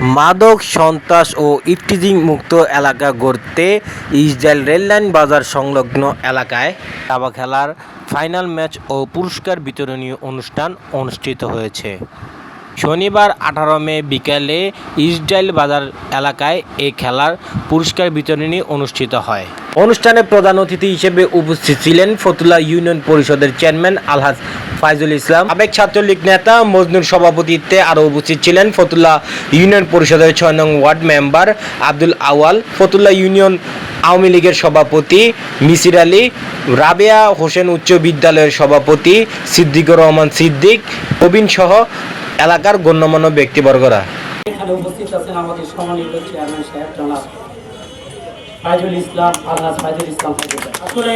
মাদক, সন্ত্রাস ও ইফটিজিং মুক্ত এলাকা গড়তে ইসরায়েল রেললাইন বাজার সংলগ্ন এলাকায় দাবা খেলার ফাইনাল ম্যাচ ও পুরস্কার বিতরণী অনুষ্ঠান অনুষ্ঠিত হয়েছে। শনিবার আঠারো মে বিকেলে ইসরায়েল বাজার এলাকায় এই খেলার পুরস্কার বিতরণী অনুষ্ঠিত হয়। অনুষ্ঠানে প্রধান অতিথি হিসেবে উপস্থিত ছিলেন ফতুল্লা ইউনিয়ন পরিষদের চেয়ারম্যান আলহাজ ফাইজুল ইসলাম। আবেগ ছাত্রলীগ নেতা মজনুর সভাপতিত্বে আরও উপস্থিত ছিলেন ফতুল্লা ইউনিয়ন পরিষদের ছয় no ward member Abdul Awal Fatullah union Awami লীগের সভাপতি মিসির আলী, রাবেয়া হোসেন উচ্চ বিদ্যালয়ের সভাপতি সিদ্দিকুর রহমান সিদ্দিক, প্রবীণ সহ এলাকার গণ্যমান্য ব্যক্তিবর্গরা। এখানে আমাদের সাহেব ফাইজুল ইসলাম ফাইজুল ইসলাম আসলে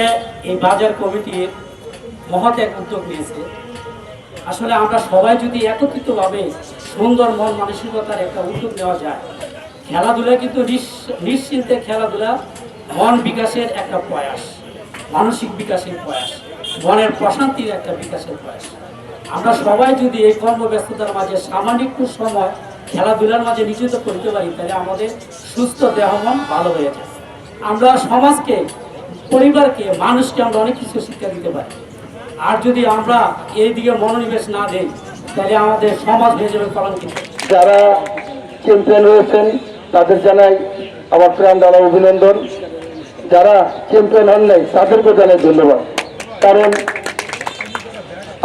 এই বাজার কমিটির উদ্যোগ আসলে আমরা সবাই যদি একত্রিতভাবে সুন্দর মন মানসিকতার একটা উদ্যোগ নেওয়া যায়, খেলাধুলা কিন্তু নিশ্চিন্তে খেলাধুলা মন বিকাশের একটা প্রয়াস, মানসিক বিকাশের প্রয়াস, মনের প্রশান্তির একটা বিকাশের প্রয়াস। আমরা সবাই যদি এই কর্মব্যস্ততার মাঝে সামান্য একটু সময় খেলাধুলার মাঝে নিয়োজিত করতে পারি, তাহলে আমাদের সুস্থ দেহ মন ভালো হয়ে যায়। আমরা সমাজকে, পরিবারকে, মানুষকে আমরা অনেক কিছু শিক্ষা দিতে পারি। আর যদি আমরা এই দিকে মনোনিবেশ না দেই, তাহলে আমাদের সমাজ হয়ে যাবে কলঙ্কিত। যারা চ্যাম্পিয়ন হয়েছেন তাদের জানাই আমার প্রাণ দ্বারা অভিনন্দন। যারা চ্যাম্পিয়ন হন নাই তাদেরকে জানাই ধন্যবাদ। কারণ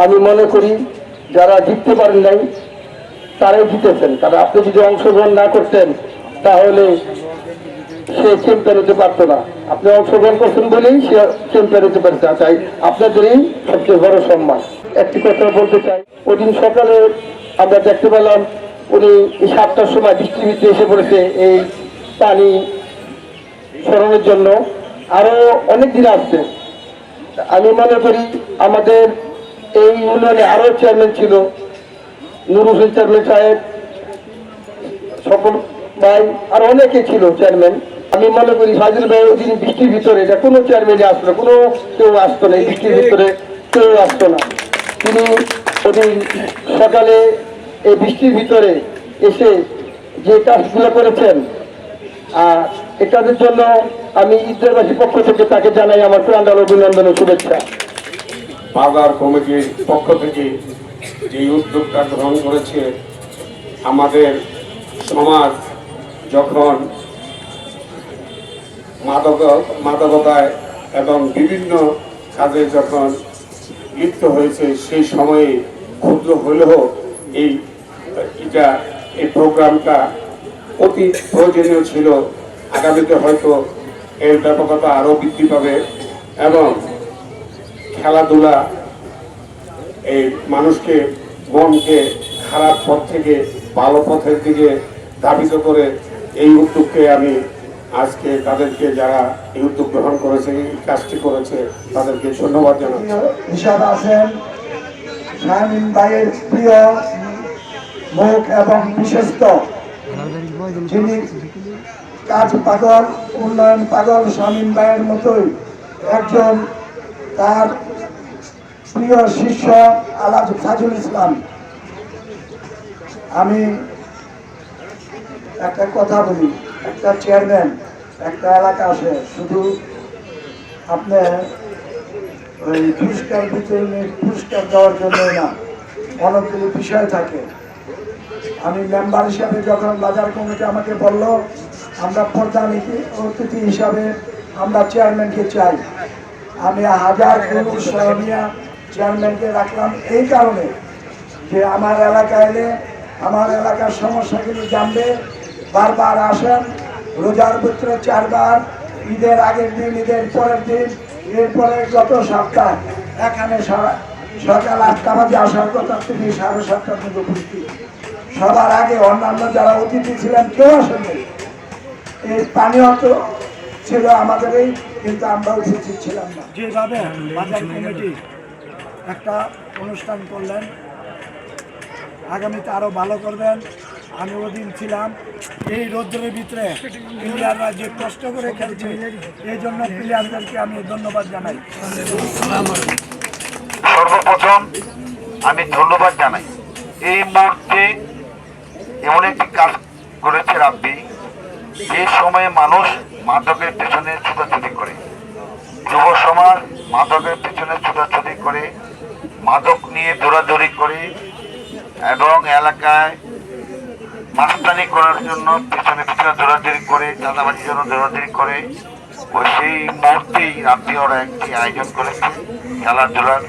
আমি মনে করি যারা জিততে পারেন নাই, তারাই জিতেছেন। কারণ আপনি যদি অংশগ্রহণ না করতেন, তাহলে সে চ্যাম্পিয়ন হতে পারতো না। আপনি অংশগ্রহণ করছেন বলেই সে চ্যাম্পিয়ন হতে পারছে তাই আপনাদেরই সবচেয়ে বড় সম্মান। একটি কথা বলতে চাই ওই দিন সকালে আমরা দেখতে পেলাম উনি সাতটার সময় বৃষ্টির এসে পড়েছে এই পানি সরানোর জন্য। আরও অনেক দিন আসছে। আমি মনে করি আমাদের এই ইউনিয়নে আরও চেয়ারম্যান ছিল নুর হোসেন চেয়ারম্যান সাহেব সকল ভাই, আর অনেকে ছিল চেয়ারম্যান আমি মনে করি ফাজিল ভাই ওই দিন বৃষ্টির ভিতরে, এটা কোনো চেয়ারম্যানই আসতো না, কোনো কেউ আসতো না, এই বৃষ্টির ভিতরে কেউ আসতো না। তিনি ওদিন সকালে এই বৃষ্টির ভিতরে এসে যে কাজগুলো করেছেন, আর এটাদের জন্য আমি ঈদবাসীর পক্ষ থেকে তাকে জানাই আমার প্রাণাল অভিনন্দন ও শুভেচ্ছা। বাজার কমিটির পক্ষ থেকে যে উদ্যোগটা গ্রহণ করেছে, আমাদের সমাজ যখন মাদক, মাদকতায় এবং বিভিন্ন কাজে যখন লিপ্ত হয়েছে, সেই সময়ে ক্ষুদ্র হলেও এই, এটা, এই প্রোগ্রামটা অতি প্রয়োজনীয় ছিল। আগামীতে হয়তো এর ব্যাপকতা আরও বৃদ্ধি পাবে এবং খেলাধুলা, এই মানুষকে মনকে খারাপ পথ থেকে, ভালো পথের দিকে ধাবিত করে, এই উদ্যোগকে আমি আজকে তাদেরকে যারা এই উদ্যোগ গ্রহণ করেছে, এই কাজটি করেছে, তাদেরকে ধন্যবাদ জানাচ্ছি। কাজ পাগল, উন্নয়ন পাগল শামীম ভাইয়ের মতোই একজন তার প্রিয় শিষ্য আলাজ সাজুল ইসলাম। আমি একটা কথা বলি, একটা চেয়ারম্যান একটা এলাকা আসে শুধু আপনার ওই পুরস্কার বিতরণে পুরস্কার দেওয়ার জন্য না, অনেকগুলো বিষয় থাকে। আমি মেম্বার হিসাবে যখন বাজার কমিটি আমাকে বলল, আমরা প্রধান অতিথি হিসাবে আমরা চেয়ারম্যানকে চাই। আমি হাজার গরু সহনিয়া চেয়ারম্যানকে রাখলাম। এই কারণে যে আমার এলাকায় এলে আমার এলাকার সমস্যাগুলি জানবে, বারবার আসেন। রোজার পুত্র চারবার, ঈদের আগের দিন, ঈদের পরের দিন, এরপরে যত সপ্তাহ, এখানে সকাল আটটা বাজে আসার কথা, তিনি সাড়ে সাতটার মধ্যে উপস্থিত। সবার আগে অন্যান্য যারা অতিথি ছিলেন, কেউ আসেননি। এই পানীয় তো ছিল আমাদের এই কিন্তু আমরাও উপস্থিত ছিলাম না। যেভাবে বাজার কমিটি একটা অনুষ্ঠান করলেন আগামীতে আরও ভালো করবেন আমি ওদিন ছিলাম। এই রৌদ্রের ভিতরে প্লেয়াররা যে কষ্ট করে খেলছে এই জন্য প্লেয়ারদেরকে আমি ধন্যবাদ জানাই। সর্বপ্রথম আমি ধন্যবাদ জানাই। এই মুহূর্তে এমন একটি কাজ করেছে রাব্বি যে সময়ে মানুষ মাদকের পেছনে ছুটাছুটি করে। যুব সমাজ মাদকের পেছনে ছুটাছুটি করে, মাদক নিয়ে দৌড়াদৌড়ি করে এবং এলাকায় মাস্তানি করার জন্য পেছনে পেছনে দৌড়াদৌড়ি করে চাঁদাবাজির জন্য দৌড়াদৌড়ি করে। ওই সেই মুহূর্তেই রাব্বি ওরা একটি আয়োজন করেছে খেলাধুলার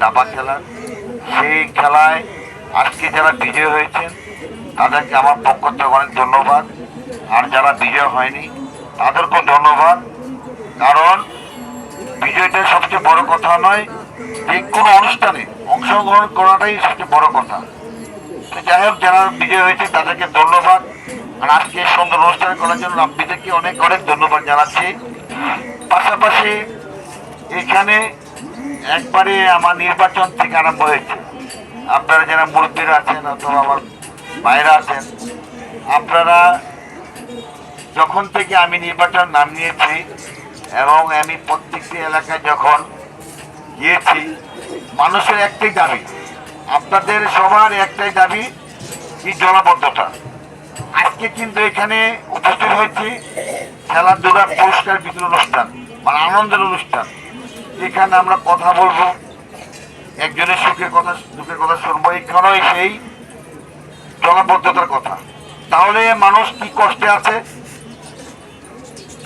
দাবা খেলার। সেই খেলায় আজকে যারা বিজয় হয়েছেন, তাদেরকে আমার পক্ষ থেকে অনেক ধন্যবাদ। আর যারা বিজয় হয়নি তাদেরকেও ধন্যবাদ। কারণ বিজয়টা সবচেয়ে বড় কথা নয়, যে কোনো অনুষ্ঠানে অংশগ্রহণ করাটাই সবচেয়ে বড় কথা। যাই হোক, যারা বিজয় হয়েছে, তাদেরকে ধন্যবাদ। আর আজকে সুন্দর অনুষ্ঠান করার জন্য রাব্বিদেরকে অনেক অনেক ধন্যবাদ জানাচ্ছি। পাশাপাশি এখানে একবারে আমার নির্বাচন থেকে আরম্ভ হয়েছে। আপনারা যারা মুরব্বীরা আছেন, অথবা আমার ভাইরা আছেন, আপনারা যখন থেকে আমি নির্বাচন নাম নিয়েছি এবং আমি প্রত্যেকটি এলাকায় যখন গিয়েছি, মানুষের একটাই দাবি, আপনাদের সবার একটাই দাবি কি জলাবদ্ধতা। আজকে কিন্তু এখানে উপস্থিত হয়েছি খেলাধুলার পুরস্কার বিতরণ অনুষ্ঠান মানে আনন্দের অনুষ্ঠান। এখানে আমরা কথা বলব, একজনের সুখের কথা, দুঃখের কথা শুনব এখানেও সেই জলাবদ্ধতার কথা। তাহলে মানুষ কি কষ্টে আছে?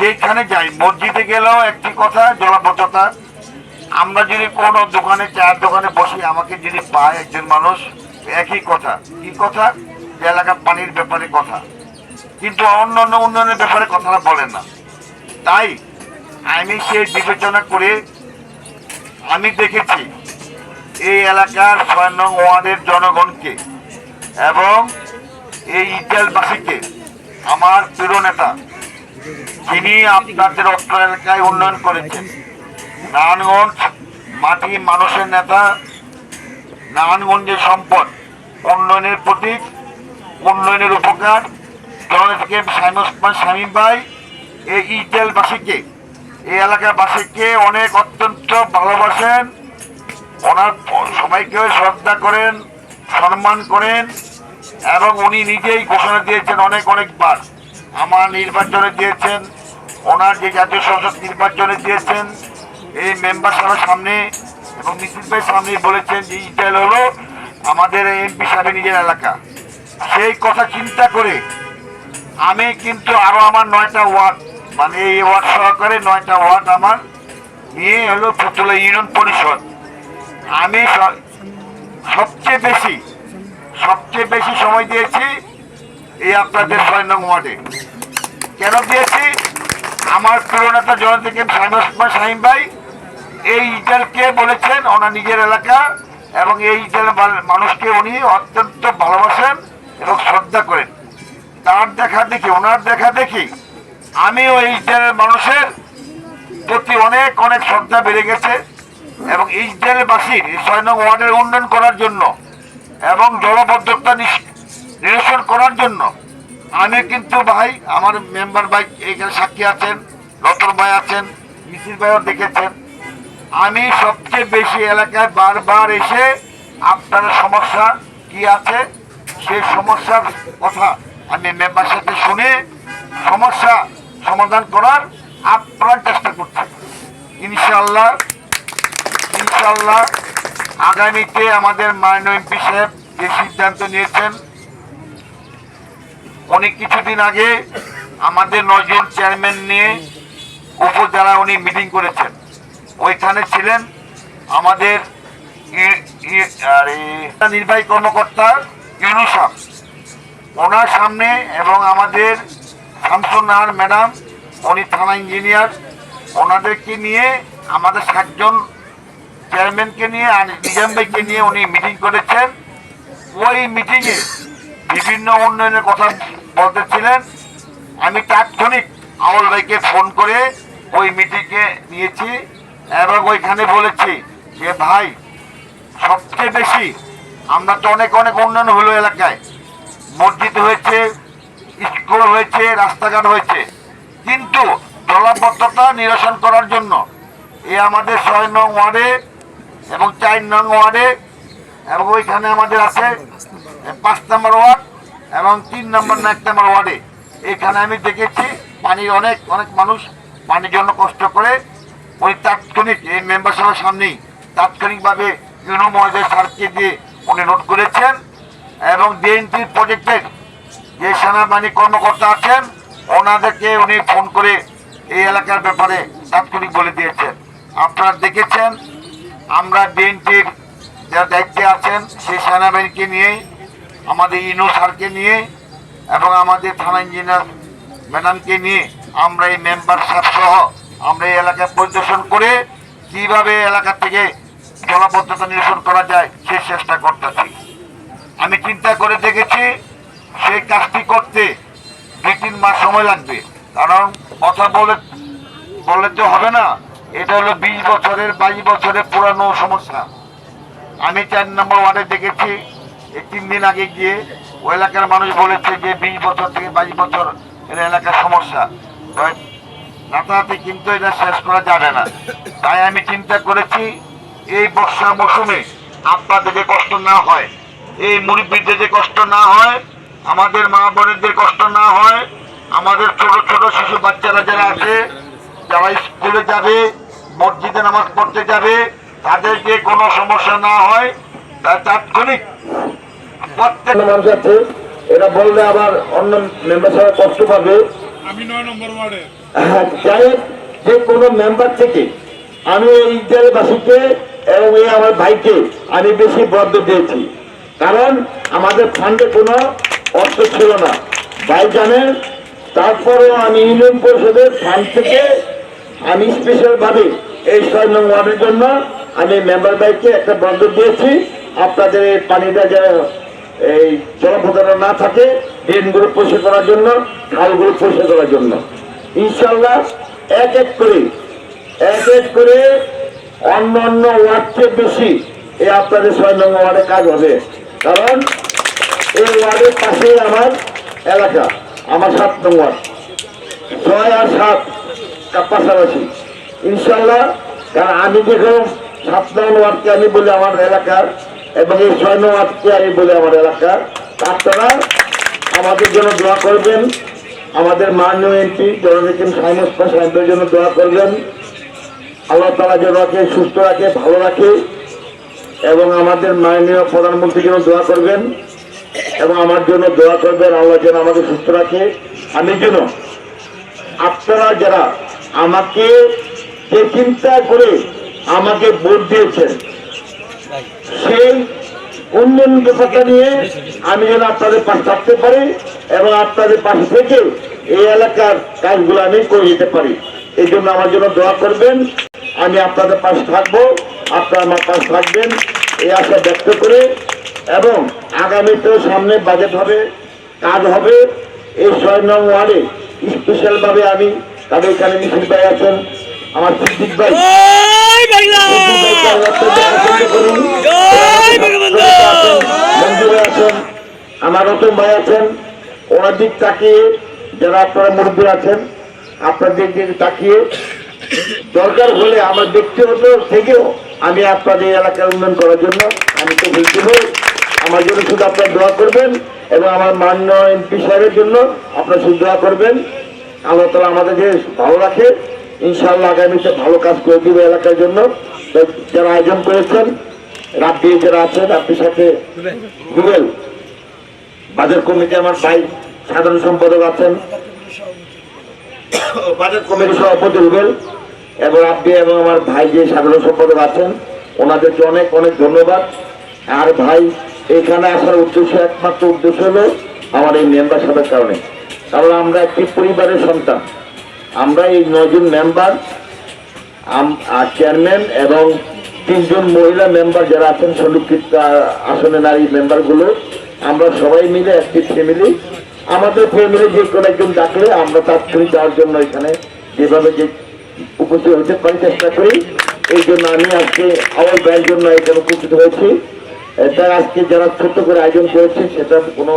যেখানে যাই, মসজিদে গেলেও একটি কথা, জলাবদ্ধতা। আমরা যদি কোনো দোকানে, চায়ের দোকানে বসি, আমাকে যদি পায় একজন মানুষ, একই কথা। কি কথা? যে এলাকার পানির ব্যাপারে কথা। কিন্তু অন্য অন্য উন্নয়নের ব্যাপারে কথাটা বলেন না। তাই আমি সেই বিবেচনা করে আমি দেখেছি, এই এলাকার ছয় নং ওয়ার্ডের জনগণকে এবং এই ইটালবাসীকে, আমার প্রিয় নেতা যিনি আপনাদের অত্র এলাকায় উন্নয়ন করেছেন, নারায়ণগঞ্জ মাটি মানুষের নেতা, নারায়ণগঞ্জের সম্পদ উন্নয়নের প্রতীক, উন্নয়নের উপকার। ওসমান শামীম ভাই, এই ইটেলবাসীকে, এই এলাকাবাসীকে অনেক অত্যন্ত ভালোবাসেন। ওনার সবাইকে শ্রদ্ধা করেন, সম্মান করেন, এবং উনি নিজেই ঘোষণা দিয়েছেন অনেক অনেকবার। আমার নির্বাচনে দিয়েছেন, ওনার যে জাতীয় সংসদ নির্বাচনে দিয়েছেন, এই মেম্বার সভার সামনে এবং মিছিল সামনে বলেছেন যে ইটাল হলো আমাদের এমপি সাহেবের নিজের এলাকা। সেই কথা চিন্তা করে আমি কিন্তু আরও আমার নয়টা ওয়ার্ড মানে এই ওয়ার্ড সহকারে নয়টা ওয়ার্ড আমার নিয়ে হলো ফুতুলা ইউনিয়ন পরিষদ। আমি সবচেয়ে বেশি সবচেয়ে বেশি সময় দিয়েছি এই আপনাদের ছয় নং ওয়ার্ডে। কেন দিয়েছি? আমার প্রিয় নেতা জয়ন্ত থেকে সাইমা সাহিম ভাই, এই ইটালকে বলেছেন, ওনার নিজের এলাকা, এবং এই ইটাল মানুষকে উনি অত্যন্ত ভালোবাসেন এবং শ্রদ্ধা করেন। তার দেখা দেখি, ওনার দেখা দেখি, আমিও এই ইটালের মানুষের প্রতি অনেক অনেক শ্রদ্ধা বেড়ে গেছে, এবং ইসরায়েলবাসীর ছয় নং ওয়ার্ডের উন্নয়ন করার জন্য, এবং জলবদ্ধতা নিস- নিরসন করার জন্য। আমি কিন্তু ভাই, আমার মেম্বার ভাই এখানে সাক্ষী আছেন, রতন ভাই আছেন, মিসির ভাইও দেখেছেন। আমি সবচেয়ে বেশি এলাকায় বারবার এসে আপনার সমস্যা কি আছে, সেই সমস্যার কথা আমি মেম্বার সাথে শুনে সমস্যা সমাধান করার আপ্রাণ চেষ্টা করছি। ইনশাল্লাহ ইনশাল্লাহ আগামীতে আমাদের মাননীয় এমপি সাহেব যে সিদ্ধান্ত নিয়েছেন অনেক কিছুদিন আগে আমাদের নয়জন চেয়ারম্যান নিয়ে উপজেলা উনি মিটিং করেছেন। ওইখানে ছিলেন আমাদের নির্বাহী কর্মকর্তা ইউনুসাম ওনার সামনে এবং আমাদের শামসুন নাহার ম্যাডাম, উনি থানা ইঞ্জিনিয়ার। ওনাদেরকে নিয়ে আমাদের সাতজন চেয়ারম্যানকে নিয়ে আর নিজাম ভাইকে নিয়ে উনি মিটিং করেছেন। ওই মিটিংয়ে বিভিন্ন উন্নয়নের কথা বলতেছিলেন আমি তাৎক্ষণিক আউল ভাইকে ফোন করে ওই মিটিংয়ে নিয়েছি এবং ওইখানে বলেছি যে, ভাই, সবচেয়ে বেশি আমরা তো অনেক অনেক উন্নয়ন হলো এলাকায়। মসজিদ হয়েছে, স্কুল হয়েছে, রাস্তাঘাট হয়েছে। কিন্তু জলাবদ্ধতা নিরসন করার জন্য এ আমাদের ছয় নং ওয়ার্ডে এবং চার নং ওয়ার্ডে এবং ওইখানে আমাদের আছে পাঁচ নম্বর ওয়ার্ড এবং তিন নম্বর এক নম্বর ওয়ার্ডে। এখানে আমি দেখেছি, পানির অনেক অনেক মানুষ পানির জন্য কষ্ট করে ওই তাৎক্ষণিক এই মেম্বার সভার সামনেই তাৎক্ষণিকভাবে ইউনো মহোদয় স্যারকে দিয়ে উনি নোট করেছেন এবং বিএনপির প্রজেক্টের যে সেনাবাহিনী কর্মকর্তা আছেন, ওনাদেরকে উনি ফোন করে এই এলাকার ব্যাপারে তাৎক্ষণিক বলে দিয়েছেন। আপনারা দেখেছেন, আমরা বিএনপির যারা দায়িত্বে আছেন, সেই সেনাবাহিনীকে নিয়েই আমাদের ইনো স্যারকে নিয়ে এবং আমাদের থানা ইঞ্জিনিয়ার ম্যাডামকে নিয়ে আমরা এই মেম্বার সহ আমরা এই এলাকায় পরিদর্শন করে কীভাবে এলাকা থেকে জলাবদ্ধতা নিরসন করা যায় সে চেষ্টা করতেছি। আমি চিন্তা করে দেখেছি সেই কাজটি করতে দুই তিন মাস সময় লাগবে। কারণ কথা বলে বললে তো হবে না, এটা হলো বিশ বছরের, বাইশ বছরের পুরানো সমস্যা। আমি চার নম্বর ওয়ার্ডে দেখেছি এই তিন দিন আগে গিয়ে ওই এলাকার মানুষ বলেছে যে বিশ বছর থেকে বাইশ বছর এটা এলাকার সমস্যা। রাতারাতি কিন্তু এটা শেষ করা যাবে না। তাই আমি চিন্তা করেছি, এই বর্ষা মৌসুমে আপনাদের যে কষ্ট না হয়, এই মুরব্বীদের যে কষ্ট না হয়, আমাদের মা বোনেদের কষ্ট না হয়, আমাদের ছোট ছোট শিশু বাচ্চারা যারা আছে, যারা স্কুলে যাবে, মসজিদে নামাজ পড়তে যাবে তাদের যে কোনো সমস্যা না হয় তাৎক্ষণিক মানুষ আছে এরা বললে আবার অন্য মেম্বার সবাই কষ্ট পাবে। আমি নয় নম্বর ওয়ার্ডে হ্যাঁ, যে কোনো মেম্বার থেকে আমি এই বাসীকে এবং এই আমার ভাইকে আমি বেশি বরাদ্দ দিয়েছি। কারণ আমাদের ফান্ডে কোনো অর্থ ছিল না। ভাই জানেন তারপরেও আমি ইউনিয়ন পরিষদের ফান্ড থেকে আমি স্পেশাল ভাবে এই ছয় নং ওয়ার্ডের জন্য আমি মেম্বার ভাইকে একটা বরাদ্দ দিয়েছি। আপনাদের এই পানিটা এই জলপ্রদান না থাকে ড্রেনগুলো পরিষ্কার করার জন্য, খালগুলো পরিষ্কার করার জন্য। ইনশাল্লাহ এক এক করে, এক এক করে অন্য অন্য ওয়ার্ড চেয়ে বেশি এই আপনাদের ছয় নম্বর ওয়ার্ডে কাজ হবে। কারণ এই ওয়ার্ডের পাশেই আমার এলাকা, আমার সাত নম্বর ছয় আর সাত পাশাপাশি। ইনশাল্লাহ কারণ আমি দেখুন সাত নম্বর ওয়ার্ডকে আমি বলি, আমার এলাকার এবং এই ছয় ওয়ার্ডকে আমি বলি আমার এলাকার আপনারা আমাদের জন্য দোয়া করবেন। আমাদের মাননীয় এমপি জননেত্রী সাইমস সাহেবের জন্য দোয়া করবেন। আল্লাহ তালা যেন ওকে সুস্থ রাখে, ভালো রাখে এবং আমাদের মাননীয় প্রধানমন্ত্রীর জন্য দোয়া করবেন এবং আমার জন্য দোয়া করবেন, আল্লাহ যেন আমাকে সুস্থ রাখে। আমি যেন আপনারা যারা আমাকে যে চিন্তা করে আমাকে ভোট দিয়েছেন সেই উন্নয়ন ব্যাপারটা নিয়ে আমি যেন আপনাদের পাশে থাকতে পারি এবং আপনাদের পাশে থেকে এই এলাকার কাজগুলো আমি করে যেতে পারি। এই জন্য আমার জন্য দোয়া করবেন। আমি আপনাদের পাশে থাকব, আপনারা আমার পাশে থাকবেন, এই আশা ব্যক্ত করে। এবং আগামীতেও সামনে বাজেট হবে, কাজ হবে। এই ছয় নং ওয়ার্ডে স্পেশাল ভাবে আমি তাদের এখানে মিছিল ভাই আছেন। আমার সিদ্দিক ভাই। আমার রতন ভাই আছেন ওনার দিক তাকিয়ে যারা আপনারা মুরব্বী আছেন আপনাদের দিকে তাকিয়ে দরকার হলে আমার ব্যক্তিগত থেকেও আমি আপনাদের এলাকার উন্নয়ন করার জন্য আমি তো হই আমার জন্য শুধু আপনারা দোয়া করবেন এবং আমার মান্য এমপি সাহেবের জন্য আপনারা শুধু দোয়া করবেন। আল্লাহ তালা আমাদেরকে ভালো রাখে। ইনশাআল্লাহ আগামীতে ভালো কাজ করে দিবে এলাকার জন্য। যারা আয়োজন করেছেন রাব্বি যারা আছেন আপনার সাথে রুবেল, বাজার কমিটি আমার ভাই, সাধারণ সম্পাদক আছেন। বাজার কমিটির সভাপতি রুবেল এবং আপনি এবং আমার ভাই যে সাধারণ সম্পাদক আছেন, ওনাদেরকে অনেক অনেক ধন্যবাদ। আর ভাই, এখানে আসার উদ্দেশ্য একমাত্র উদ্দেশ্য হলো আমার এই মেম্বার সাথে কারণে। কারণ আমরা একটি পরিবারের সন্তান। আমরা এই নয়জন মেম্বার চেয়ারম্যান এবং তিনজন মহিলা মেম্বার যারা আছেন, সংরক্ষিত আসনে নারী মেম্বারগুলো আমরা সবাই মিলে একটি ফ্যামিলি আমাদের ফ্যামিলি যে কোনো একজন ডাকলে আমরা তাৎক্ষণিক যাওয়ার জন্য এখানে যেভাবে যে উপস্থিত হতে পারি চেষ্টা করি। এই জন্য আমি আজকে আমার ব্যয়ের জন্য এখানে উপস্থিত হয়েছি। তার আজকে যারা ছোট্ট করে আয়োজন করেছে, সেটা কোনো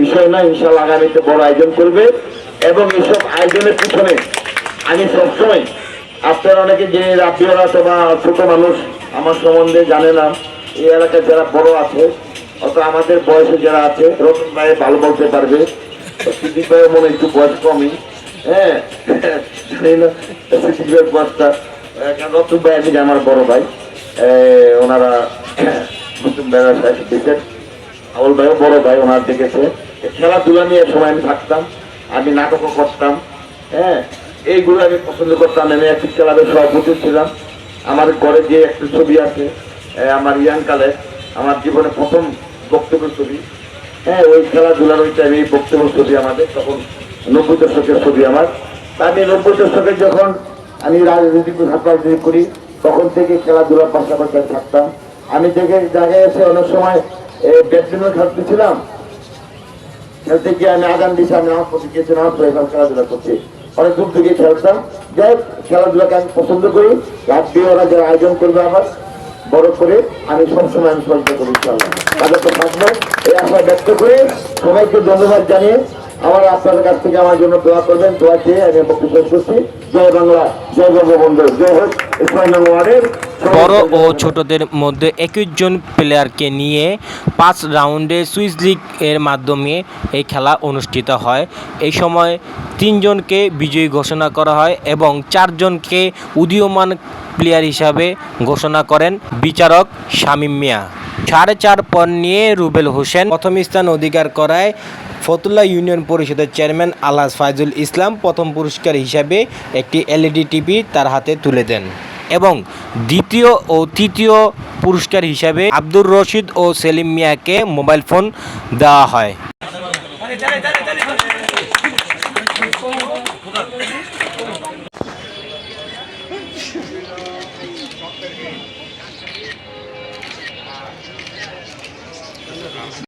বিষয় না ইনশাল্লাহ আগামীতে বড় আয়োজন করবে এবং এইসব আয়োজনের পিছনে আমি সবসময়, আপনারা অনেকে যে রাব্বিওরা অথবা ছোট মানুষ, আমার সম্বন্ধে জানে না, এই এলাকায় যারা বড় আছে অত আমাদের বয়সে যারা আছে, রতন ভাই ভালো বলতে পারবে সিদ্দিক ভাইয়ের মনে একটু বয়স কমই হ্যাঁ জানি সিদ্দিক ভাইয়ের বয়সটা রতন ভাই আমি আমার বড় ভাই ওনারা নতুন ব্যবসায় দিচ্ছেন আউল ভাইও বড় ভাই, ওনার দেখেছে খেলাধুলা নিয়ে সময় আমি থাকতাম, আমি নাটকও করতাম হ্যাঁ? এইগুলো আমি পছন্দ করতাম, আমি একটি ক্লাবের সভাপতি ছিলাম। আমার ঘরে যে একটা ছবি আছে আমার ইয়াং কালে আমার জীবনে প্রথম বক্তব্য ছবি। হ্যাঁ ওই খেলাধুলার ওই টাইমে বক্তব্য ছবি আমাদের, তখন নব্বই দশকের ছবি আমার। আমি নব্বই দশকে যখন আমি রাজনীতি রাজনীতি করি, তখন থেকে খেলাধুলার পাশাপাশি থাকতাম। আমি দেখে জায়গায় এসে অনেক সময় ব্যাডমিন্টন খেলতেছিলাম খেলতে গিয়ে আমি আগান দিয়েছি আমি নামাজ পড়তে গিয়েছি নামাজ পড়ে এখন খেলাধুলা করছি। অনেক দূর থেকে খেলতাম যাই হোক, খেলাধুলাকে আমি পছন্দ করি। রাত দিয়ে ওরা যারা আয়োজন করবে আমার বড় করে আমি সবসময় আমি সহযোগিতা করি তাদের তো থাকব। এই আশা ব্যক্ত করে সবাইকে ধন্যবাদ জানিয়ে আমার আপনাদের কাছ থেকে আমার জন্য দোয়া করবেন। দোয়া চেয়ে আমি বক্তব্য করছি। জয় বাংলা জয় বঙ্গবন্ধু। জয় হোক। বড় ও ছোটদের মধ্যে একুশ জন প্লেয়ারকে নিয়ে পাঁচ রাউন্ডে সুইস লিগ এর মাধ্যমে এই খেলা অনুষ্ঠিত হয়। এই সময় তিনজনকে বিজয়ী ঘোষণা করা হয় এবং চারজনকে উদীয়মান প্লেয়ার হিসাবে ঘোষণা করেন বিচারক শামীম মিয়া। সাড়ে চার পয়েন্ট নিয়ে রুবেল হোসেন প্রথম স্থান অধিকার করায় ফতুল্লা ইউনিয়ন পরিষদের চেয়ারম্যান আলহাজ ফাইজুল ইসলাম প্রথম পুরস্কার হিসাবে একটি এলইডি টিভি তার হাতে তুলে দেন এবং দ্বিতীয় ও তৃতীয় পুরস্কার হিসাবে আব্দুর রশিদ ও সেলিম মিয়াকে মোবাইল ফোন দেওয়া হয়।